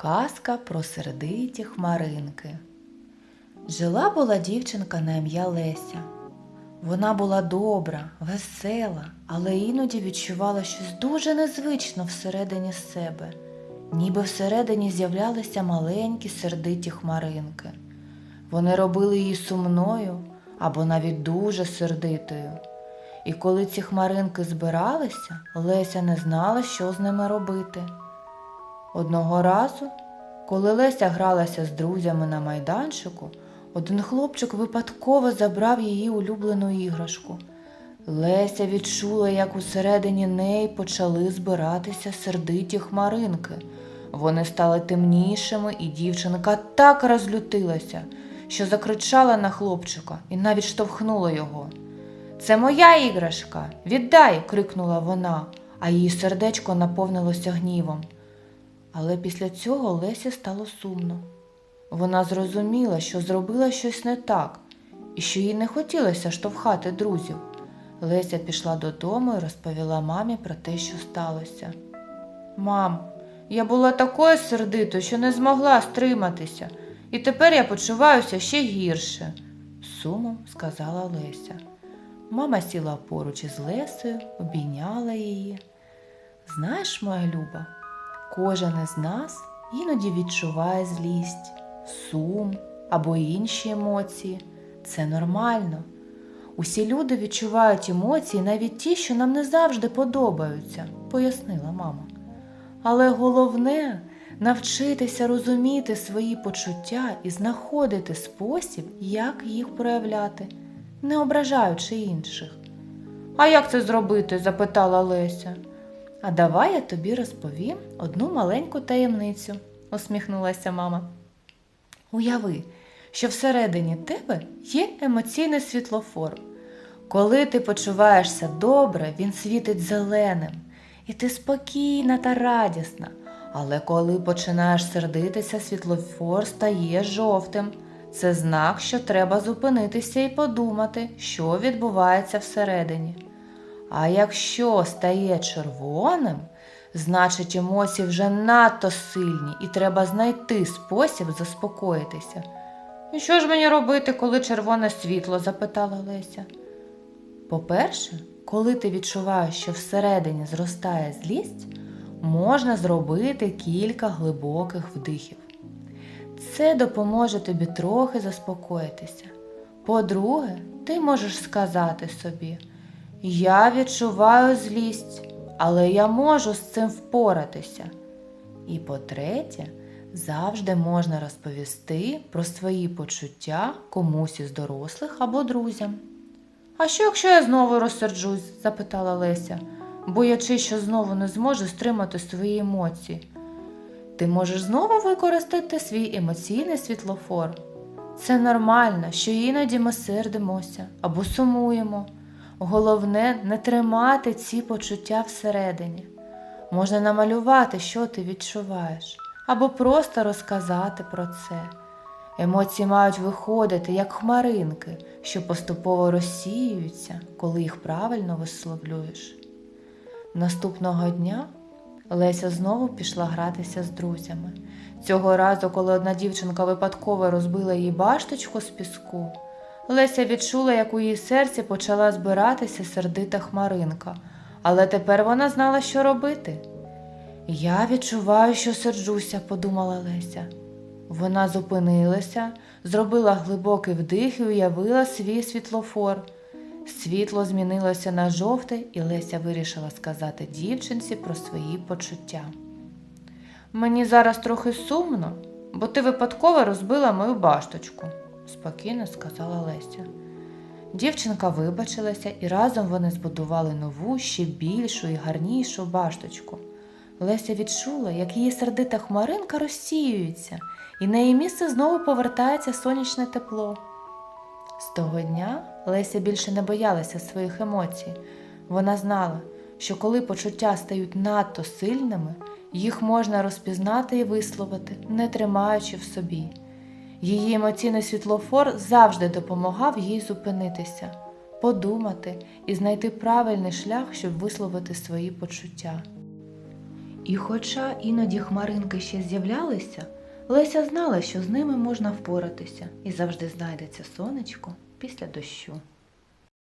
Казка про сердиті хмаринки. Жила була дівчинка на ім'я Леся. Вона була добра, весела, але іноді відчувала щось дуже незвично всередині себе, ніби всередині з'являлися маленькі сердиті хмаринки. Вони робили її сумною або навіть дуже сердитою. І коли ці хмаринки збиралися, Леся не знала, що з ними робити. Одного разу, коли Леся гралася з друзями на майданчику, один хлопчик випадково забрав її улюблену іграшку. Леся відчула, як усередині неї почали збиратися сердиті хмаринки. Вони стали темнішими, і дівчинка так розлютилася, що закричала на хлопчика і навіть штовхнула його. Це моя іграшка. Віддай. крикнула вона, а її сердечко наповнилося гнівом. Але після цього Лесі стало сумно. Вона зрозуміла, що зробила щось не так, і що їй не хотілося штовхати друзів. Леся пішла додому і розповіла мамі про те, що сталося. Мам, я була такою сердитою, що не змогла стриматися, і тепер я почуваюся ще гірше, сумом сказала Леся. Мама сіла поруч із Лесею, обійняла її. Знаєш, моя люба, кожен із нас іноді відчуває злість, сум або інші емоції. Це нормально. Усі люди відчувають емоції, навіть ті, що нам не завжди подобаються, пояснила мама. Але головне навчитися розуміти свої почуття і знаходити спосіб, як їх проявляти, не ображаючи інших. А як це зробити? запитала Леся. А давай я тобі розповім одну маленьку таємницю, усміхнулася мама. Уяви, що всередині тебе є емоційний світлофор. Коли ти почуваєшся добре, він світить зеленим, і ти спокійна та радісна. Але коли починаєш сердитися, світлофор стає жовтим. Це знак, що треба зупинитися і подумати, що відбувається всередині. А якщо стає червоним, значить емоції вже надто сильні і треба знайти спосіб заспокоїтися. І що ж мені робити, коли червоне світло? запитала Леся. По-перше, коли ти відчуваєш, що всередині зростає злість, можна зробити кілька глибоких вдихів. Це допоможе тобі трохи заспокоїтися. По-друге, ти можеш сказати собі, я відчуваю злість, але я можу з цим впоратися. І по-третє, завжди можна розповісти про свої почуття комусь із дорослих або друзям. А що, якщо я знову розсерджусь? запитала Леся, боячись, що знову не зможу стримати свої емоції. Ти можеш знову використати свій емоційний світлофор. Це нормально, що іноді ми сердимося або сумуємо. Головне не тримати ці почуття всередині. Можна намалювати, що ти відчуваєш, або просто розказати про це. Емоції мають виходити як хмаринки, що поступово розсіюються, коли їх правильно висловлюєш. Наступного дня Леся знову пішла гратися з друзями. Цього разу, коли одна дівчинка випадково розбила їй башточку з піску, Леся відчула, як у її серці почала збиратися сердита хмаринка, але тепер вона знала, що робити. Я відчуваю, що серджуся, подумала Леся. Вона зупинилася, зробила глибокий вдих і уявила свій світлофор. Світло змінилося на жовте, і Леся вирішила сказати дівчинці про свої почуття. Мені зараз трохи сумно, бо ти випадково розбила мою башточку, спокійно сказала Леся. Дівчинка вибачилася, і разом вони збудували нову, ще більшу і гарнішу башточку. Леся відчула, як її сердита хмаринка розсіюється, і на її місце знову повертається сонячне тепло. З того дня Леся більше не боялася своїх емоцій. Вона знала, що коли почуття стають надто сильними, їх можна розпізнати і висловити, не тримаючи в собі. Її емоційний світлофор завжди допомагав їй зупинитися, подумати і знайти правильний шлях, щоб висловити свої почуття. І хоча іноді хмаринки ще з'являлися, Леся знала, що з ними можна впоратися і завжди знайдеться сонечко після дощу.